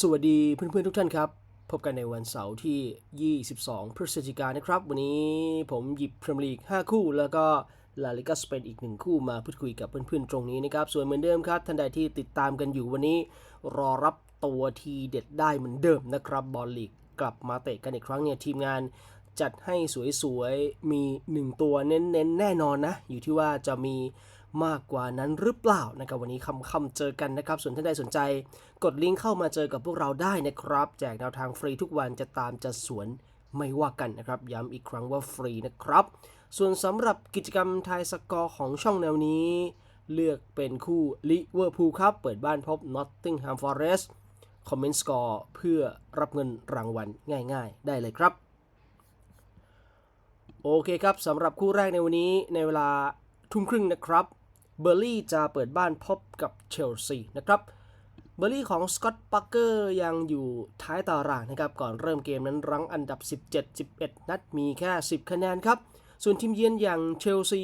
สวัสดีเพื่อนๆทุกท่านครับ พบกันในวันเสาร์ที่ 22 พฤศจิกายนนะครับ วันนี้ผมหยิบพรีเมียร์ลีก 5 คู่ แล้วก็ลาลิกาสเปนอีก 1 คู่มาพูดคุยกับเพื่อนๆตรงนี้นะครับ ส่วนเหมือนเดิมครับ ท่านใดที่ติดตามกันอยู่วันนี้รอรับตัวทีเด็ดได้เหมือนเดิมนะครับบอลลีกกลับมาเตะกันอีกครั้งเนี่ยทีมงานจัดให้สวยๆมี 1 ตัวเน้นๆแน่นอนนะ อยู่ที่ว่าจะมี มากกว่านั้นหรือเปล่านะครับวันนี้คำคำเจอกันนะครับ ส่วนท่านใดสนใจ กดลิงก์เข้ามาเจอกับพวกเราได้นะครับ แจกแนวทางฟรีทุกวันจะตามจะสวนไม่ว่ากันนะครับ ย้ำอีกครั้งว่าฟรีนะครับ ส่วนสำหรับกิจกรรมทายสกอร์ของช่องแนวนี้ เลือกเป็นคู่ลิเวอร์พูลครับ เปิดบ้านพบ Nottingham Forest คอมเมนต์สกอร์เพื่อรับเงินรางวัลง่ายๆ ได้เลยครับ โอเคครับสำหรับคู่แรกในวันนี้ในเวลาทุ่มครึ่งนะครับ เบอร์ลี่จะเปิดบ้านพบกับเชลซีนะครับ เบอร์ลี่ของสกอตต์ปักเกอร์ยังอยู่ท้ายตารางนะครับ ก่อนเริ่มเกมนั้นรั้งอันดับ 17-11 นัดมีแค่ 10 คะแนนครับ ส่วนทีมเยือนอย่างเชลซี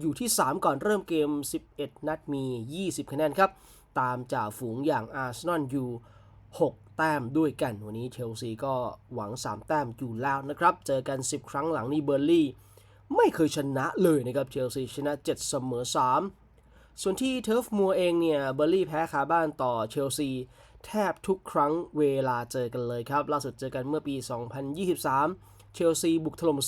อยู่ที่ 3 ก่อนเริ่มเกม 11 นัดมี 20 คะแนนครับ ตามจ่าฝูงอย่างอาร์เซนอลอยู่ 6 แต้มด้วยกัน วันนี้เชลซีก็หวัง 3 แต้มอยู่แล้วนะครับ เจอกัน 10 ครั้งหลังนี่เบอร์ลี่ไม่เคยชนะเลยนะครับ เชลซีชนะ 7 เสมอ 3 ส่วนที่เทิร์ฟมัวเองเนี่ยเบอร์ลี่แพ้คาบ้านต่อเชลซีแทบทุกครั้งเวลาเจอกันเลยครับ ล่าสุดเจอกันเมื่อปี 2023 เชลซีบุกถล่ม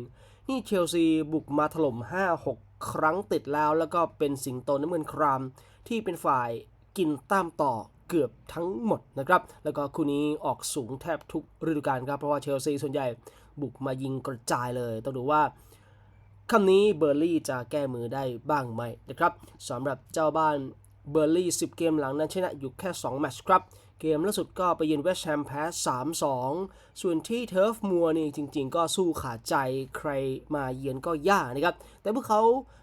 4-1 นี่เชลซีบุกมาถล่ม 5-6 ครั้งติดแล้ว แล้วก็เป็นสิงโตน้ำเงินคราม ที่เป็นฝ่ายกินตามต่อเกือบทั้งหมดนะครับ แล้วก็คู่นี้ออกสูงแทบทุกฤดูกาลครับ เพราะว่าเชลซีส่วนใหญ่บุกมายิงกระจายเลย ต้องดูว่า คำนี้เบอร์ลี่จะแก้มือได้บ้างไหมนะครับสำหรับเจ้าบ้านเบอร์ลี่ 10 เกมหลังนั้นชนะอยู่แค่ 2 แมตช์ครับ เกมล่าสุดก็ไปเยือนเวสต์แฮมแพ้ 3-2 ส่วนที่เทิร์ฟมัวนี่จริง ๆ ก็สู้ขาดใจใครมาเยือนก็ยากนะครับ แต่พวกเขา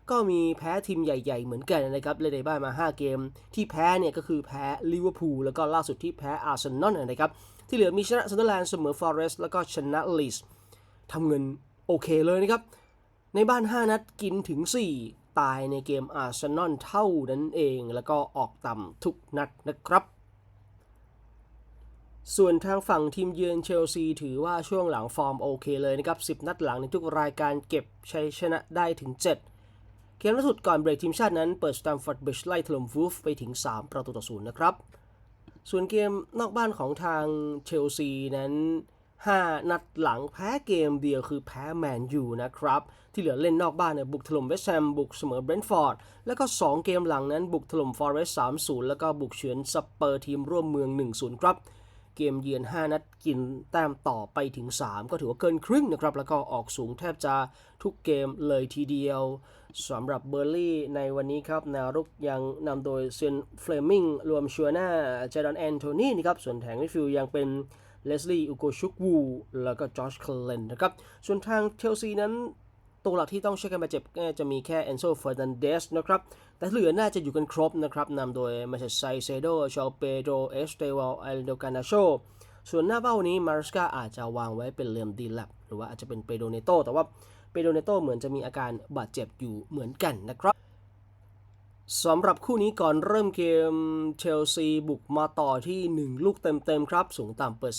ก็มีแพ้ทีมใหญ่ ๆ เหมือนกันนะครับเล่นในบ้านมา 5 เกม ที่แพ้เนี่ยก็คือแพ้ลิเวอร์พูลแล้วก็ล่าสุดที่แพ้อาร์เซนอลนะครับ ที่เหลือมีชนะซันเดอร์แลนด์เสมอฟอเรสต์แล้วก็ชนะลีสทำเงินโอเคเลยนะครับ ในบ้าน 5 นัดกินถึง 4 ตายในเกมอาร์เซนอลเท่านั้นเอง แล้วก็ออกต่ำทุกนัดนะครับ ส่วนทางฝั่งทีมเยือนเชลซีถือว่าช่วงหลังฟอร์มโอเคเลยนะครับ 10 นัดหลังในทุกรายการเก็บชัยชนะได้ถึง 7 เกมล่าสุดก่อนเบรกทีมชาตินั้นเปิดสแตมฟอร์ดบริดจ์ไล่ถล่มวูฟไปถึง 3 ประตูต่อศูนย์นะครับ ส่วนเกมนอกบ้านของทางเชลซีนั้น 5 นัดหลังแพ้เกมเดียวคือแพ้แมนยูนะครับ ที่เหลือเล่นนอกบ้านเนี่ยบุกถล่มเวสต์แฮมบุกเสมอเบรนท์ฟอร์ด แล้วก็ 2 เกมหลังนั้นบุกถล่มฟอร์เรสต์3-0แล้วก็บุกเฉือนสเปอร์ทีมร่วมเมือง 1-0 ครับ เกมเยือน 5 นัดกินแต้มต่อไปถึง 3 ก็ถือว่าเกินครึ่งนะครับ แล้วก็ออกสูงแทบจะทุกเกมเลยทีเดียวสำหรับเบอร์ลี่ในวันนี้ครับแนวรุกยังนำโดยเซนเฟลมิงรวมชัวน่าเจดอนแอนโทนีนะครับส่วนแถงมิฟิลด์ยังเป็น เลสลีย์อุโกชุกวู แล้วก็จอชคเลนนะครับ ส่วนทางเชลซีนั้น ตัวหลักที่ต้องเช็คกันบาดเจ็บจะมีแค่เอนโซเฟอร์นันเดสนะครับ แต่เหลือน่าจะอยู่กันครบนะครับนำโดยมาเชสไซเซโดชอเปโดเอสเตวลเอลโดกานาโชส่วนหน้าเป้านี้มาร์สกาอาจจะวางไว้เป็นเลียมดีแลบหรือว่าอาจจะเป็นเปโดเนโตแต่ว่าเปโดเนโตเหมือนจะมีอาการบาดเจ็บอยู่เหมือนกันนะครับ สำหรับคู่นี้ก่อนเริ่มเกมเชลซีบุกมาต่อที่ 1 ลูกเต็มๆครับ สูงต่ำเปิด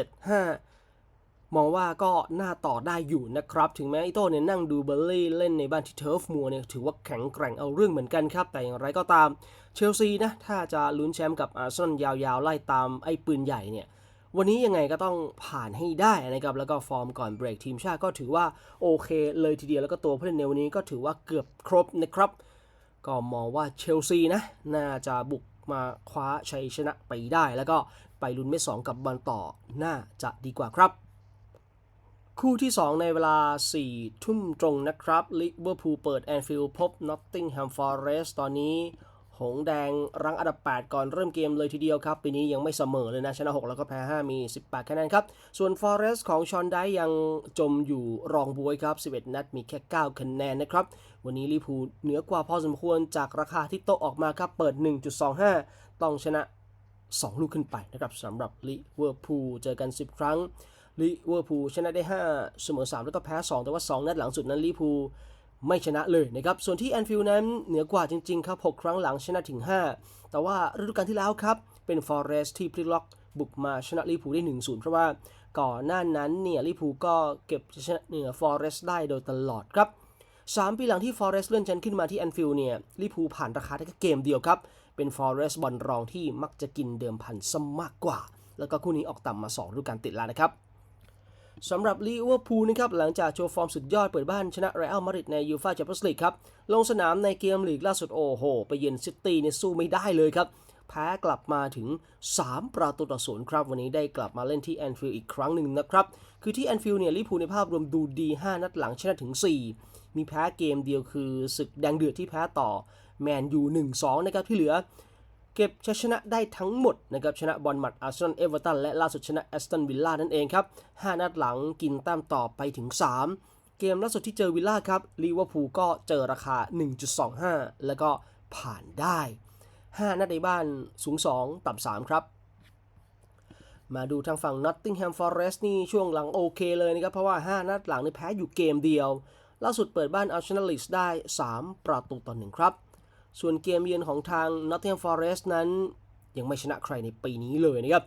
2.75 มองว่าก็น่าต่อได้อยู่นะครับ ถึงแม้อิโต้เนี่ยนั่งดูเบอร์ลี่เล่นในบ้านที่เทิร์ฟมัวเนี่ยถือว่าแข็งแกร่งเอาเรื่องเหมือนกันครับ แต่อย่างไรก็ตามเชลซีนะ ถ้าจะลุ้นแชมป์กับอาร์เซนอลยาวๆ ไล่ตามไอ้ปืนใหญ่เนี่ยวันนี้ยังไงก็ต้องผ่านให้ได้นะครับ แล้วก็ฟอร์มก่อนเบรกทีมชาติก็ถือว่าโอเคเลยทีเดียวแล้วก็ตัวผู้เล่นในวันนี้ก็ถือว่าเกือบครบนะครับ ก็มองว่าเชลซีนะน่าจะบุกมาคว้าชัยชนะไปได้ แล้วก็ไปลุ้นเม็ดสองกับบอลต่อน่าจะดีกว่าครับ คู่ที่ 2 ในเวลา 4 ทุ่มตรงนะครับลิเวอร์พูลเปิดแอนฟิลด์พบนอตติงแฮมฟอร์เรสตอนนี้ หงแดงรั้งอันดับ 8 ก่อนเริ่มเกมเลยทีเดียวครับ ปีนี้ยังไม่เสมอเลยนะ ชนะ 6 แล้วก็แพ้ 5 มี 18 คะแนนครับ ส่วน Forest ของชอนได้ยังจมอยู่รองบวยครับ 11 นัดมีแค่ 9 คะแนนนะครับ วันนี้ลิพูเหนือกว่าพอสมควรจากราคาที่โตออกมาครับ เปิด 1.25 ต้องชนะ 2 ลูกขึ้นไปนะครับสำหรับลิเวอร์พูลเจอกัน 10 ครั้งลิเวอร์พูลชนะได้ 5 เสมอ 3 แล้วก็แพ้ 2 แต่ว่า 2 นัดหลังสุดนั้นลิพูล ไม่ชนะเลยนะครับ ส่วนที่แอนฟิลด์นั้นเหนือกว่าจริงๆครับ 6 ครั้งหลังชนะถึง 5 แต่ว่าฤดูกาลที่แล้วครับ เป็นฟอเรสที่พลิกล็อกบุกมาชนะลิพูได้ 1-0 เพราะว่าก่อนหน้านั้นเนี่ยลิพูก็เก็บชนะเหนือฟอเรสได้โดยตลอดครับ 3 ปีหลังที่ฟอเรสเลื่อนชั้นขึ้นมาที่แอนฟิลด์เนี่ยลิพูผ่านราคาได้แค่เกมเดียวครับ เป็นฟอเรสบอลรองที่มักจะกินเดิมพันซะมากกว่า แล้วก็คู่นี้ออกต่ำมา2ฤดูกาลติดแล้วนะครับ สำหรับลิเวอร์พูลนะครับหลังจากโชว์ฟอร์มสุดยอดเปิดบ้านชนะเรอัลมาดริดในยูฟ่าแชมเปี้ยนส์ลีกครับ ลงสนามในเกมลีกล่าสุดโอ้โห ไปเยือนซิตี้เนี่ยสู้ไม่ได้เลยครับ แพ้กลับมาถึง 3 ประตูต่อศูนย์ครับ วันนี้ได้กลับมาเล่นที่แอนฟิลด์อีกครั้งหนึ่งนะครับ คือที่แอนฟิลด์เนี่ยลิเวอร์พูลในภาพรวมดูดี 5 นัดหลังชนะถึง 4 มีแพ้เกมเดียวคือศึกแดงเดือดที่แพ้ต่อแมนยู1-2นะครับที่เหลือ เก็บชัยชนะได้ทั้งหมดนะครับชนะบอลหมัดอาร์เซนอลเอเวอร์ตันและล่าสุดชนะแอสตันวิลล่านั่นเองครับ 5 นัดหลังกินแต้มต่อไปถึง 3 เกมล่าสุดที่เจอวิลล่าครับลิเวอร์พูลก็เจอราคา 1.25 แล้วก็ผ่านได้ 5 นัดในบ้านสูง 2 ต่ำ3ครับ มาดูทางฝั่ง Nottingham Forest นี่ช่วงหลังโอเคเลยนะครับ เพราะว่า 5 นัดหลังนี่แพ้อยู่เกมเดียว ล่าสุดเปิดบ้าน Arsenal Leeds ได้ 3 ประตูต่อ1ครับ ส่วนเกมเยือนของทาง Nottingham Forest นั้น ยังไม่ชนะใครในปีนี้เลยนะครับ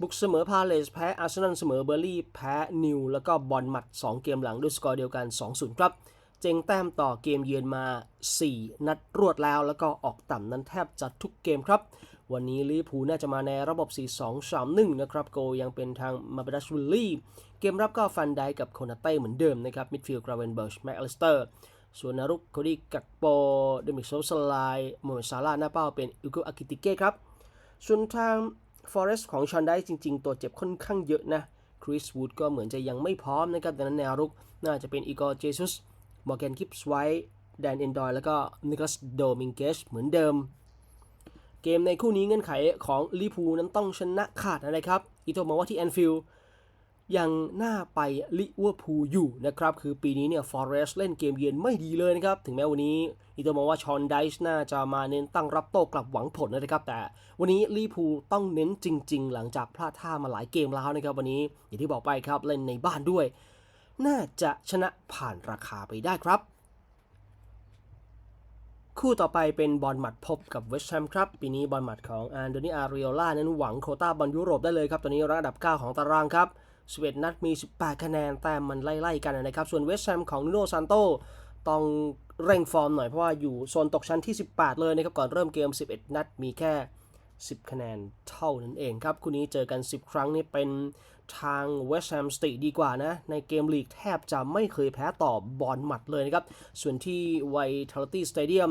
บุกเสมอพาเลสแพ้อาร์เซนอลเสมอเบอร์ลี่แพ้นิว แล้วก็บอลหมัด 2 เกมหลังด้วยสกอร์เดียวกัน 2-0 ครับ เจงแต้มต่อเกมเยือนมา 4 นัดรวดแล้ว แล้วก็ออกต่ำนั้นแทบจะทุกเกมครับ วันนี้ลิเวอร์พูลน่าจะมาในระบบ 4-2-3-1 นะครับ โกยังเป็นทางมาเบดัชวิลลี่ เกมรับก็ฟันไดกับโคนาเต้เหมือนเดิมนะครับ มิดฟิลด์กราเวนเบิร์ชแม็กอลิสเตอร์ ส่วนนารุกโคดีกักโปเดมิกโซสไลโมเมซาลาหน้าเป้าเป็นอุโกอากิติเก้ครับ ส่วนทาง Forest ของชอนได้จริง ๆ ตัวเจ็บค่อนข้างเยอะนะคริสวูดก็เหมือนจะยังไม่พร้อมนะครับดังนั้นแนวรุกน่าจะเป็นอีกอร์เจซุสมอร์แกนกิปส์ไวท์แดนเอนดอยแล้วก็นิคลัสโดมิงเกชเหมือนเดิม เกมในคู่นี้เงื่อนไขของลิพูนั้นต้องชนะขาดนะครับ อีโตมองว่าที่แอนฟิลด์ ยังน่าไปลิเวอร์พูลอยู่นะครับคือปีนี้เนี่ยฟอร์เรสเล่นเกมเยือนไม่ดีเลยนะครับถึงแม้วันนี้อีโตมองว่าชอนไดส์น่าจะมาเน้นตั้งรับโต้กลับหวังผลนะครับ แต่วันนี้ลิเวอร์พูลต้องเน้นจริง ๆ หลังจากพลาดท่ามาหลายเกมแล้วนะครับวันนี้อย่างที่บอกไปครับเล่นในบ้านด้วย น่าจะชนะผ่านราคาไปได้ครับคู่ต่อไปเป็นบอลหมัดพบกับเวสต์แฮมครับ ปีนี้บอลหมัดของอันโดนีอาริโอล่านั้นหวังโคต้าบอลยุโรปได้เลยครับ ตอนนี้รั้งอันดับ 9 ของตารางครับ 11 นัดมี 18 คะแนน แต่มันไล่ๆกันนะครับ ส่วนเวสต์แฮมของนูโนซานโตต้องเร่งฟอร์มหน่อย เพราะว่าอยู่โซนตกชั้นที่ 18 เลยนะครับ ก่อนเริ่มเกม 11 นัดมีแค่ 10 คะแนนเท่านั้นเองครับ คู่นี้เจอกัน 10 ครั้งนี่เป็นทางเวสต์แฮมสติดีกว่านะ ในเกมลีกแทบจะไม่เคยแพ้ต่อบอลหมัดเลยนะครับ ส่วนที่ไวท a ลตี้สเตเดียม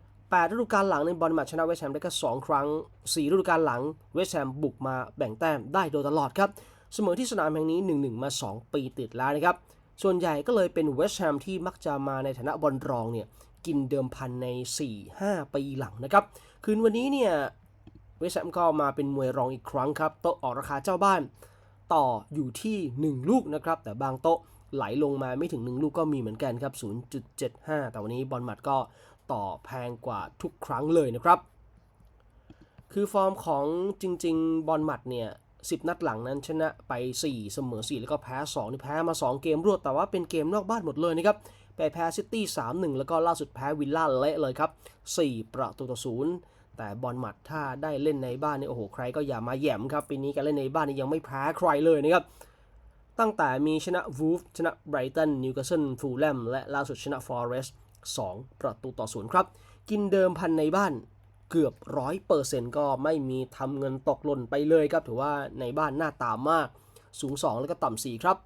8ฤดูกาลหลังในบอลหมัดชนะเวสต์แฮมได้แค่2ครั้ง 4 ฤดูกาลหลังเวสต์แฮมบุกมาแบ่งแต้มได้โดยตลอดครับ เสมอที่สนามแห่งนี้ 1-1 มา 2 ปีติดแล้วนะครับ ส่วนใหญ่ก็เลยเป็นเวสต์แฮมที่มักจะมาในฐานะบอลรองเนี่ยกินเดิมพันใน 4-5 ปีหลังนะครับ คืนวันนี้เนี่ยเวสต์แฮมก็มาเป็นมวยรองอีกครั้งครับ โต๊ะออกราคาเจ้าบ้าน ต่ออยู่ที่ 1 ลูกนะครับ แต่บางโต๊ะไหลลงมาไม่ถึง 1 ลูกก็มีเหมือนกันครับ 0.75 แต่วันนี้บอลหมัดก็ต่อแพงกว่าทุกครั้งเลยนะครับ คือฟอร์มของจริง ๆ บอลหมัดเนี่ย 10 นัดหลังนั้นชนะไป 4 เสมอ 4 แล้วก็แพ้2นี่แพ้มา 2 เกมรวดแต่ว่าเป็นเกมนอกบ้านหมดเลยนะครับไปแพ้ซิตี้ 3-1 แล้วก็ล่าสุดแพ้วิลล่าเละเลยครับ 4 ประตูต่อ0แต่บอลหมัดถ้าได้เล่นในบ้านนี่โอ้โหใครก็อย่ามาแย่มครับปีนี้การเล่นในบ้านนี่ยังไม่แพ้ใครเลยนะครับตั้งแต่มีชนะวูฟชนะไบรตันนิวคาสเซิลฟูลแลมและล่าสุดชนะฟอเรสต์2ประตูต่อศูนย์ครับ กินเดิมพันในบ้าน เกือบร้อยเปอร์เซ็นต์ก็ไม่มีทำเงินตกหล่นไปเลยครับ ถือว่าในบ้านหน้าตามาก สูง 2 แล้วก็ต่ำ4ครับ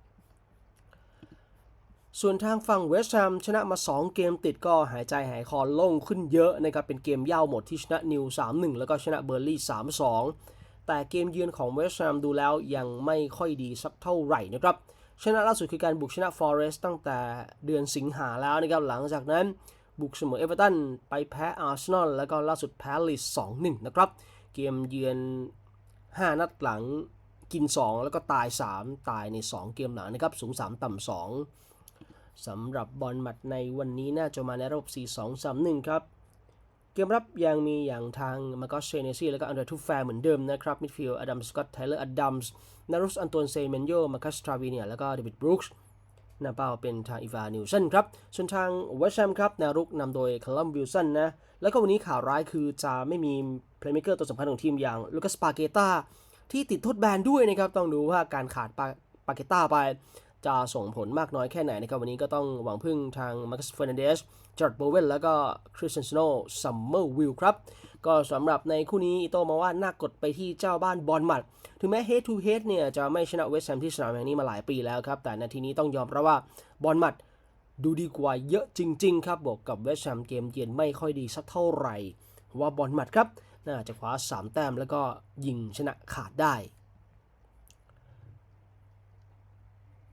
ส่วนทางฝั่งเวสต์แฮมชนะมา 2 เกมติดก็หายใจหายคอโล่งขึ้นเยอะนะครับ เป็นเกมเย่าหมดที่ชนะนิว 3-1 แล้วก็ชนะเบอร์ลี่ 3-2แต่เกมเยือนของเวสต์แฮมดูแล้วยังไม่ค่อยดีสักเท่าไหร่นะครับ ชนะล่าสุดคือการบุกชนะฟอเรสต์ตั้งแต่เดือนสิงหาแล้วนะครับ หลังจากนั้น บุกเสมอเอเวอร์ตันไปแพ้อาร์เซนอลแล้วก็ล่าสุดแพ้ลีส2-1นะครับ เกมเยือน 5 นัดหลังกิน 2 แล้วก็ตาย 3 ตายใน 2 เกมหลังนะครับ สูง 3 ต่ำ2สำหรับบอลหมัดในวันนี้น่าจะมาในระบบ 4-2-3-1 ครับ เกมรับยังมีอย่างทางมาร์กอสเชเนซี่แล้วก็อันเดรทูแฟร์เหมือนเดิมนะครับ มิดฟิลด์อดัมสกอตไทเลอร์อดัมส์นารุสอันโตนเซเมนโยมาคัสทราวีเนียแล้วก็เดวิดบรูคส์ หน้าเป้าเป็นทางอีวานิวสันครับ ส่วนทางเวสต์แฮมครับนารุกนำโดยคลัมวิลสันนะ แล้วก็วันนี้ข่าวร้ายคือจะไม่มีเพลย์เมคเกอร์ตัวสำคัญของทีมอย่างลูคัสปาเกตาที่ติดโทษแบนด้วยนะครับ ต้องดูว่าการขาดปาปาเกต้าไป จะส่งผลมากน้อยแค่ไหนนะครับ วันนี้ก็ต้องหวังพึ่งทางมาร์คัสเฟรนันเดส จอร์ดโบเวนแล้วก็คริสเตนโนซัมเมอร์วิลครับ ก็สำหรับในคู่นี้อิโตมองว่าน่ากดไปที่เจ้าบ้านบอลมัด ถึงแม้ head to head เนี่ยจะไม่ชนะเวสต์แฮมที่สนามแห่งนี้มาหลายปีแล้วครับ แต่นาทีนี้ต้องยอมรับว่าบอลมัดดูดีกว่าเยอะจริง ๆ ครับบวกกับเวสต์แฮมเกมเยือนไม่ค่อยดีสักเท่าไหร่ว่าบอลมัดครับน่าจะคว้า 3 แต้มแล้วก็ยิงชนะขาดได้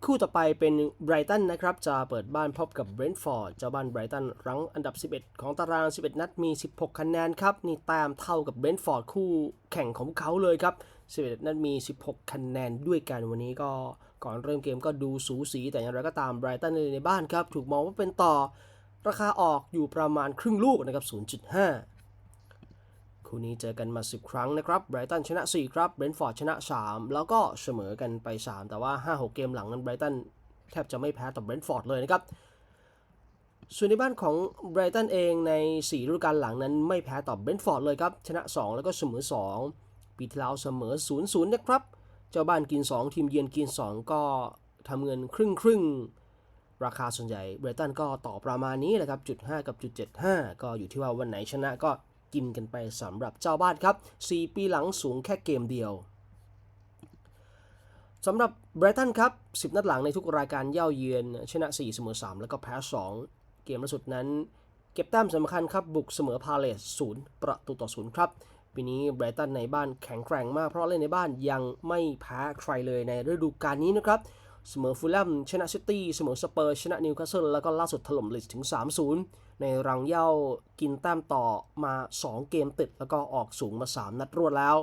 คู่ต่อไปเป็นไบรตันนะครับ จะเปิดบ้านพบกับเบรนท์ฟอร์ดเจ้าบ้านไบรตันรั้งอันดับ 11 ของตาราง 11 นัดมี 16 คะแนนครับ นี่แต้มเท่ากับเบรนท์ฟอร์ดคู่แข่งของเขาเลยครับ 11 นัดมี 16 คะแนนด้วยกันวันนี้ก็ก่อนเริ่มเกมก็ดูสูสีแต่อย่างไรก็ตามไบรตันในบ้านครับ ถูกมองว่าเป็นต่อ ราคาออกอยู่ประมาณครึ่งลูกนะครับ 0.5 คู่นี้เจอกันมา 10 ครั้งนะครับไบรตันชนะ 4 ครับเบรนท์ฟอร์ดชนะ 3 แล้วก็เสมอกันไป 3 แต่ว่า 5-6 เกมหลังนั้นไบรตันแทบจะไม่แพ้ต่อเบรนท์ฟอร์ดเลยนะครับ ส่วนในบ้านของไบรตันเองใน 4 ฤดูกาลหลังนั้นไม่แพ้ต่อเบรนท์ฟอร์ดเลยครับ ชนะ 2 แล้วก็เสมอ 2 ปีที่แล้วเสมอ 0-0 นะครับ เจ้าบ้านกิน 2 ทีมเยือนกิน 2 ก็ทำเงินครึ่งครึ่งราคาส่วนใหญ่ไบรตันก็ต่อประมาณนี้แหละครับจุด5กับจุด75 ก็อยู่ที่ว่าวันไหนชนะก็ กินกันไปสำหรับเจ้าบ้านครับ 4 ปีหลังสูงแค่เกมเดียวสำหรับไบรตันครับ 10 นัดหลังในทุกรายการเย่าเยือน ชนะ 4 เสมอ 3 แล้วก็แพ้ 2 เกมล่าสุดนั้น เก็บแต้มสำคัญครับ บุกเสมอพาเลส0ประตูต่อ 0 ครับ ปีนี้ไบรตันในบ้านแข็งแกร่งมากเพราะเล่นในบ้านยังไม่แพ้ใครเลยในฤดูกาลนี้นะครับ เสมอฟูลแลมชนะซิตี้เสมอสเปอร์ชนะนิวคาสเซิลแล้วก็ล่าสุดถล่มลิสถึง 3-0 ในรังเย่ากินแต้มต่อมา 2 เกมติด แล้วก็ออกสูงมา 3 นัดรวดแล้ว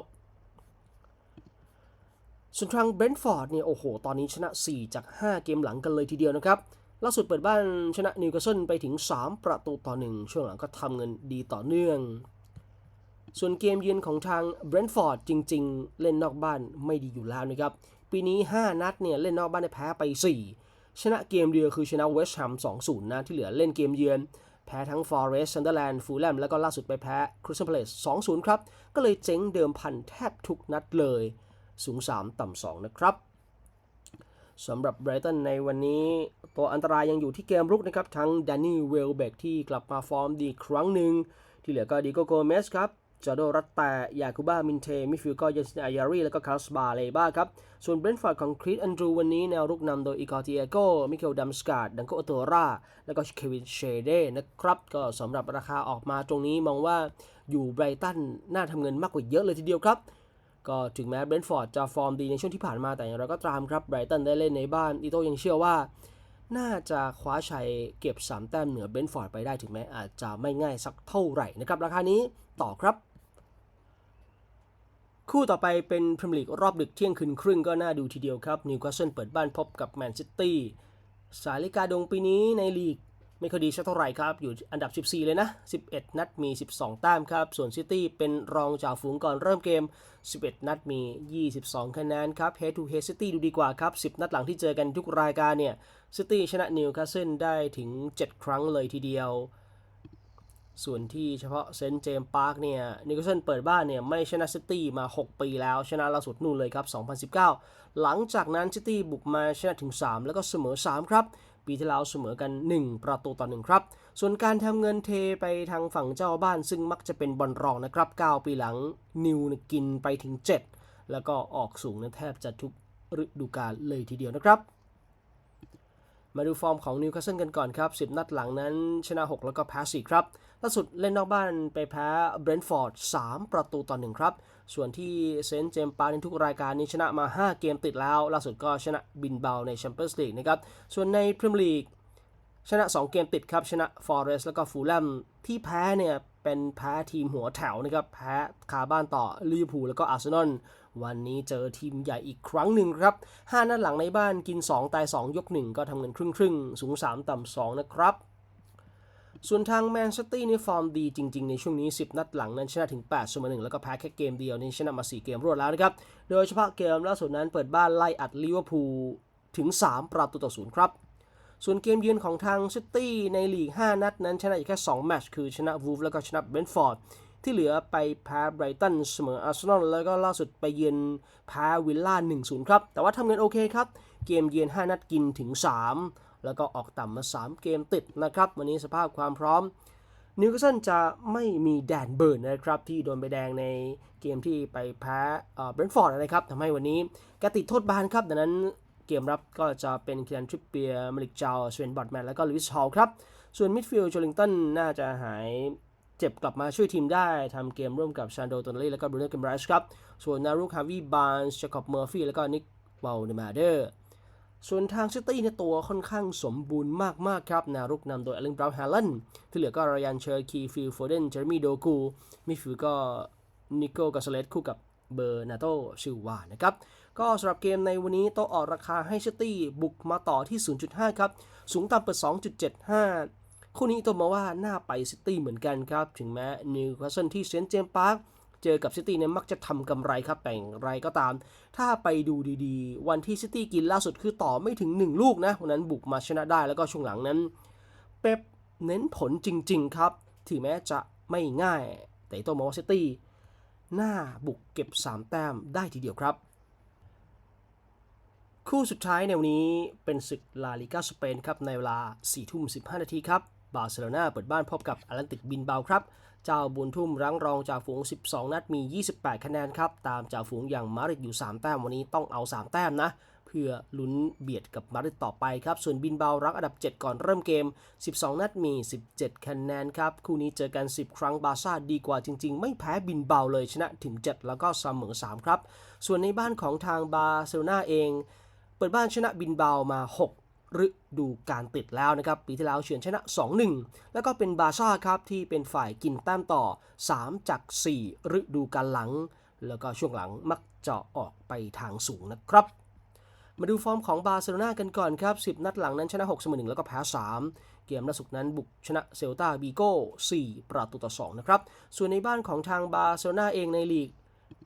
ส่วนทางเบรนท์ฟอร์ดเนี่ยโอ้โห ตอนนี้ชนะ 4 จาก 5 เกมหลังกันเลยทีเดียวนะครับ ล่าสุดเปิดบ้านชนะนิวคาสเซิลไปถึง 3 ประตูต่อ 1 ช่วงหลังก็ทำเงินดีต่อเนื่อง ส่วนเกมเยือนของทางเบรนท์ฟอร์ดจริง ๆ เล่นนอกบ้านไม่ดีอยู่แล้วนะครับ ปีนี้ 5 นัดเนี่ยเล่นนอกบ้านได้แพ้ไป 4 ชนะเกมเดียวคือชนะเวสต์แฮม2-0 นะ ที่เหลือเล่นเกมเยือน แพ้ทั้งฟอร์เรสต์ซันเดอร์แลนด์ฟูลแลมแล้วก็ล่าสุดไปแพ้คริสตัลพาเลส2-0 ครับ ก็เลยเจ๊งเดิมพันแทบทุกนัดเลย สูง 3 ต่ำ2 นะครับสำหรับไบรตันในวันนี้ ตัวอันตรายยังอยู่ที่เกมรุกนะครับ ทั้งแดนนี่เวลเบกที่กลับมาฟอร์มดีครั้งหนึ่ง ที่เหลือก็ดิโกโกเมสครับ จอโดรัตแต่ยาคูบ้า มินเท มิฟิลก็เยนซินายารี แล้วก็คาร์ลสบาเลบ้าครับ ส่วนเบรนฟอร์ดของคริสอันดรูวันนี้แนวรุกนำโดยอีกอร์ติเอโกมิเคลดัมสกาดดังโกโอโตรา แล้วก็เควินเชเดนะครับ ก็สำหรับราคาออกมาตรงนี้มองว่าอยู่ไบรตันน่าทำเงินมากกว่าเยอะเลยทีเดียวครับ ก็ถึงแม้เบรนฟอร์ดจะฟอร์มดีในช่วงที่ผ่านมาแต่อย่างไรก็ตามครับไบรตันได้เล่นในบ้านอีโต้ยังเชื่อว่า น่าจะคว้าชัยเก็บ 3 แต้มเหนือเบนฟอร์ดไปได้ถึงแม้อาจจะไม่ง่ายสักเท่าไหร่นะครับ ราคานี้ต่อครับ คู่ต่อไปเป็นพรีเมียร์ลีกรอบดึกเที่ยงคืนครึ่งก็น่าดูทีเดียวครับนิวคาสเซิลเปิดบ้านพบกับแมนซิตี้สายลิกาดงปีนี้ในลีก ไม่ค่อยดีสักเท่าไหร่ครับ อยู่อันดับ 14 เลยนะ 11 นัดมี 12 แต้มครับ ส่วนซิตี้เป็นรองจากฝูงก่อนเริ่มเกม 11 นัดมี 22 คะแนนครับ Head to Head City ดูดีกว่าครับ 10 นัดหลังที่เจอกันทุกรายการเนี่ยซิตี้ชนะนิวคาสเซิลได้ถึง 7 ครั้งเลยทีเดียว ส่วนที่เฉพาะเซนต์เจมส์พาร์คเนี่ยนิวคาสเซิลเปิดบ้านเนี่ยไม่ชนะซิตี้มา 6 ปีแล้ว ชนะล่าสุดนู่นเลยครับ 2019 หลังจากนั้นซิตี้บุกมาชนะถึง 3 แล้วก็เสมอ 3 ครับ ปีที่แล้วเสมอกัน 1 ประตูต่อ1ครับ ส่วนการทำเงินเทไปทางฝั่งเจ้าบ้านซึ่งมักจะเป็นบอลรองนะครับ 9 ปีหลังนิวเนี่ยกินไปถึง 7 แล้วก็ออกสูงนะแทบจะทุกฤดูกาลเลยทีเดียวนะครับ มาดูฟอร์มของนิวคาสเซิลกันก่อนครับ 10 นัดหลังนั้นชนะ 6 แล้วก็แพ้4ครับ ล่าสุดเล่นนอกบ้านไปแพ้เบรนท์ฟอร์ด 3 ประตูต่อ 1 ครับ ส่วนที่เซนต์เจมส์ปาร์คในทุกรายการนี้ชนะมา 5 เกมติดแล้ว ล่าสุดก็ชนะบินเบาในแชมเปี้ยนส์ลีกนะครับ ส่วนในพรีเมียร์ลีกชนะ 2 เกมติดครับ ชนะฟอร์เรสต์แล้วก็ฟูลแลมที่แพ้เนี่ยเป็นแพ้ทีมหัวแถวนะครับ แพ้คาบ้านต่อลิเวอร์พูลแล้วก็อาร์เซนอล วันนี้เจอทีมใหญ่อีกครั้งหนึ่งครับ 5 นัดหลังในบ้านกิน 2 ตาย 2 ยก 1 ก็ทำเงินครึ่งครึ่งสูง 3 ต่ำ 2 นะครับ ส่วนทางแมนเชสเตอร์นี่ฟอร์มดีจริง ๆ ในช่วงนี้ 10 นัดหลังนั้นชนะถึง8เสมอ1แล้วก็แพ้แค่เกมเดียวนี่ชนะมา 4 เกมรวดแล้วนะครับ โดยเฉพาะเกมล่าสุดนั้นเปิดบ้านไล่อัดลิเวอร์พูลถึง 3 ประตูต่อ0ครับส่วนเกมเยือนของทางซิตี้ในลีก 5 นัดนั้นชนะอยู่แค่ 2 แมตช์คือชนะวูฟแล้วก็ชนะเบนฟอร์ด ที่เหลือไปแพ้ไบรตันเสมออาร์เซนอลแล้วก็ล่าสุดไปเยือนแพ้วิลล่า 1-0 ครับ แต่ว่าทำเงินโอเคครับ เกมเยือน 5 นัดกินถึง 3 แล้วก็ออกต่ำมา 3 เกมติดนะครับ วันนี้สภาพความพร้อมนิวคาสเซิลจะไม่มีแดนเบิร์นนะครับ ที่โดนใบแดงในเกมที่ไปแพ้เบรนท์ฟอร์ดนะครับทำให้วันนี้แกติดโทษบานครับ ดังนั้นเกมรับก็จะเป็นเคียนทริปเปียร์มาริกจาวสเวนบอดแมน แล้วก็ลิวิสฮอลครับ ส่วนมิดฟิลด์โจลิงตันน่าจะหาย เจ็บกลับมาช่วยทีมได้ทำเกมร่วมกับชานโดตอนลีแล้วก็บรูโน่เกมไรชครับ ส่วนนารุคฮาวิบานส์จาคอบเมอร์ฟี่แล้วก็นิกวาลเดมาเดอร์ส่วนทางซิตี้เนี่ยตัวค่อนข้างสมบูรณ์มาก ๆ ครับ นารุกนำโดยอลิงบราวน์ฮาลันที่เหลือก็รยันเชอร์คีฟิลโฟเดนเจอร์มีโดกูมิฟิลก็นิโกกาสเลสคู่กับเบอร์นาโตซิวานะครับ ก็สำหรับเกมในวันนี้โตออกราคาให้ซิตี้บุกมาต่อที่ 0.5 ครับ สูงต่ำเปิด 2.75 คู่นี้ตัวมาว่าน่าไปซิตี้เหมือนกันครับ ถึงแม้นิวคาสเซิลที่เซนต์เจมส์พาร์คเจอกับซิตี้เนี่ยมักจะทำกำไรครับแต่อย่างไรก็ตาม ถ้าไปดูดีๆ วันที่ซิตี้กินล่าสุดคือต่อไม่ถึง 1 ลูกนะวันนั้นบุกมาชนะได้แล้วก็ช่วงหลังนั้น เป๊ปเน้นผลจริง ๆ ครับ ถึงแม้จะไม่ง่าย แต่ตัวมอซิตี้หน่าบุกเก็บ 3 แต้มได้ทีเดียวครับ คู่สุดท้ายในวันนี้เป็นศึกลาลิกาสเปนครับในเวลา4ทุ่ม15 นาทีครับ บาร์เซโลนาเปิดบ้านพบกับอารันติกบินเบาครับ เจ้าบุญทุ่มรั้งรองจากฝูง 12 นัดมี 28 คะแนนครับ ตามจากฝูงอย่างมาริดอยู่ 3 แต้มวันนี้ต้องเอา 3 แต้มนะ เพื่อลุ้นเบียดกับมาริดต่อไปครับ ส่วนบินเบารังอันดับ 7 ก่อนเริ่มเกม 12 นัดมี 17 คะแนนครับ คู่นี้เจอกัน 10 ครั้งบาซ่าดีกว่าจริง ๆ ไม่แพ้บินเบาเลยชนะถึง 7 แล้วก็เสมอ 3 ครับ ส่วนในบ้านของทางบาร์เซโลนาเอง เปิดบ้านชนะบินเบามา 6 ฤดูการติดแล้วนะครับปีที่แล้วเฉือนชนะ 2-1 แล้วก็เป็นบาซ่าครับที่เป็นฝ่ายกินแต้มต่อ 3 จาก 4 ฤดูการหลัง แล้วก็ช่วงหลังมักจะออกไปทางสูงนะครับมาดูฟอร์มของบาร์เซโลนากันก่อนครับ 10 นัดหลังนั้นชนะ6เสมอ1แล้วก็แพ้ 3 เกมล่าสุดนั้นบุกชนะเซลตาบีโก้4ประตูต่อ 2 นะครับ ส่วนในบ้านของทางบาร์เซโลนาเองในลีก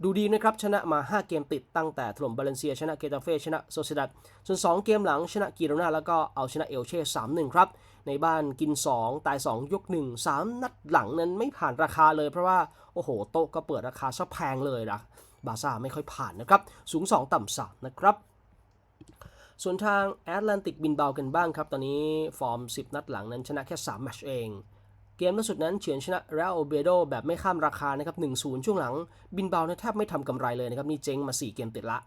ดูดีนะครับ ชนะมา 5 เกมติดตั้งแต่ถล่มบาเลนเซีย ชนะเกตาเฟ่ชนะโซเซดัดส่วน 2 เกมหลังชนะกีโรนาแล้วก็เอาชนะเอลเช่3-1 ครับ ในบ้านกิน 2 ตาย 2 ยก 1 3 นัดหลังนั้นไม่ผ่านราคาเลยเพราะว่า โอ้โห โต๊ะก็เปิดราคาซะแพงเลยนะบาซ่าไม่ค่อยผ่านนะครับ สูง 2 ต่ำ3นะครับส่วนทางแอตแลนติกบินเบากันบ้างครับ ตอนนี้ฟอร์ม 10 นัดหลังนั้นชนะแค่ 3 แมตช์เอง เกมล่าสุดนั้นเฉือนชนะเรอัลเบโดแบบไม่ข้ามราคานะครับ1-0 ช่วงหลัง บินเบาเนี่ยแทบไม่ทำกำไรเลยนะครับนี่เจ๊งมา 4 เกมติดละ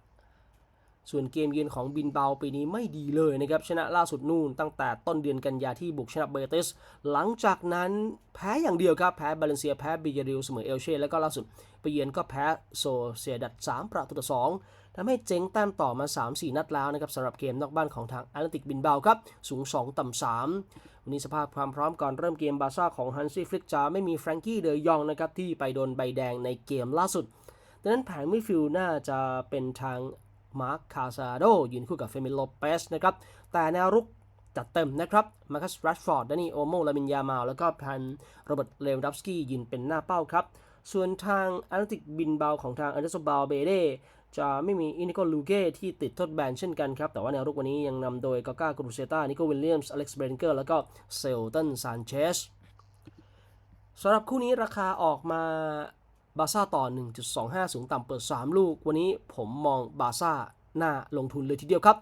ส่วนเกมเยือนของบินเบาปีนี้ไม่ดีเลยนะครับ ชนะล่าสุดนู่นตั้งแต่ต้นเดือนกันยาที่บุกชนะเบเตส หลังจากนั้นแพ้อย่างเดียวครับ แพ้บาเลนเซียแพ้บิยาริลเสมอเอลเช่แล้วก็ล่าสุดไปเยือนก็แพ้โซเซียดัด3ประตูต่อ2ทำให้เจ๊งแต้มต่อมา 3-4 นัดแล้วนะครับสำหรับเกมนอกบ้านของทางแอตแลติกบินเบาครับ สูง 2 ต่ำ3วันนี้สภาพความพร้อมก่อนเริ่มเกมบาซ่าของฮันซี่ฟลิกจะไม่มีแฟรงกี้เดยองนะครับที่ไปโดนใบแดงในเกมล่าสุดดังนั้นแผงมิฟิลน่าจะเป็นทาง มาร์คคาซาโดยืนคู่กับเฟมิโลเปสนะครับ แต่แนวรุกจัดเต็มนะครับมาคัสแรชฟอร์ดดานี่โอโมลามินยามาแล้วก็พันโรเบิร์ตเลวดัฟสกี้ยืนเป็นหน้าเป้าครับ ส่วนทางแอตแลนติกบินเบาของทางอันเดอร์โซบาลเบเดจะไม่มีอินิโกลูเก้ที่ติดโทษแบนเช่นกันครับ แต่ว่าแนวรุกวันนี้ยังนำโดยกาก้ากรูเซตานิโกวิลเลียมส์อเล็กซ์เบรนเกอร์แล้วก็เซลตันซานเชสสำหรับคู่นี้ราคาออกมา บาซ่าต่อ 1.25 สูงต่ำเปิด 3 ลูก วันนี้ผมมองบาซ่าหน่าลงทุนเลยทีเดียวครับ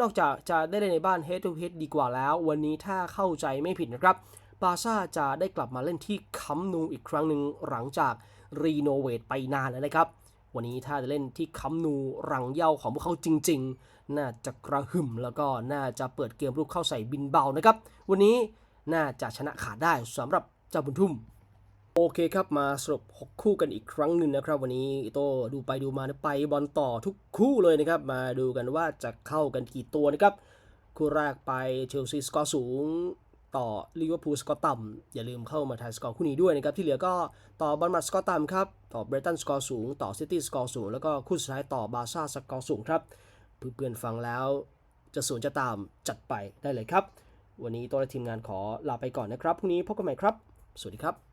นอกจากจะได้เล่นในบ้าน head to head ดีกว่าแล้ว วันนี้ถ้าเข้าใจไม่ผิดนะครับ บาซ่าจะได้กลับมาเล่นที่คัมนูอีกครั้งหนึ่งหลังจากรีโนเวทไปนานแล้วนะครับ วันนี้ถ้าจะเล่นที่คัมนูรังเย่าของพวกเขาจริง ๆ น่าจะกระหึ่มแล้วก็น่าจะเปิดเกมลุกเข้าใส่บินเบานะครับ วันนี้น่าจะชนะขาดได้สำหรับเจ้าบุญทุ่ม โอเคครับมาสรุป 6 คู่กันอีกครั้งหนึ่งนะครับ วันนี้โตดูไปดูมาไปบอลต่อทุกคู่เลยนะครับ มาดูกันว่าจะเข้ากันกี่ตัวนะครับ คู่แรกไปเชลซีสกอร์สูง ต่อลิเวอร์พูลสกอร์ต่ำอย่าลืมเข้ามาทายสกอร์คู่นี้ด้วยนะครับ ที่เหลือก็ต่อบอลมัดสกอร์ต่ำครับ ต่อเบรตันสกอร์สูง ต่อซิตี้สกอร์สูง แล้วก็คู่สุดท้ายต่อบาซ่าสกอร์สูงครับเพื่อนๆฟังแล้วจะสวนจะตามจัดไปได้เลยครับ วันนี้ตัวและทีมงานขอลาไปก่อนนะครับพรุ่งนี้พบกันใหม่ครับ สวัสดีครับ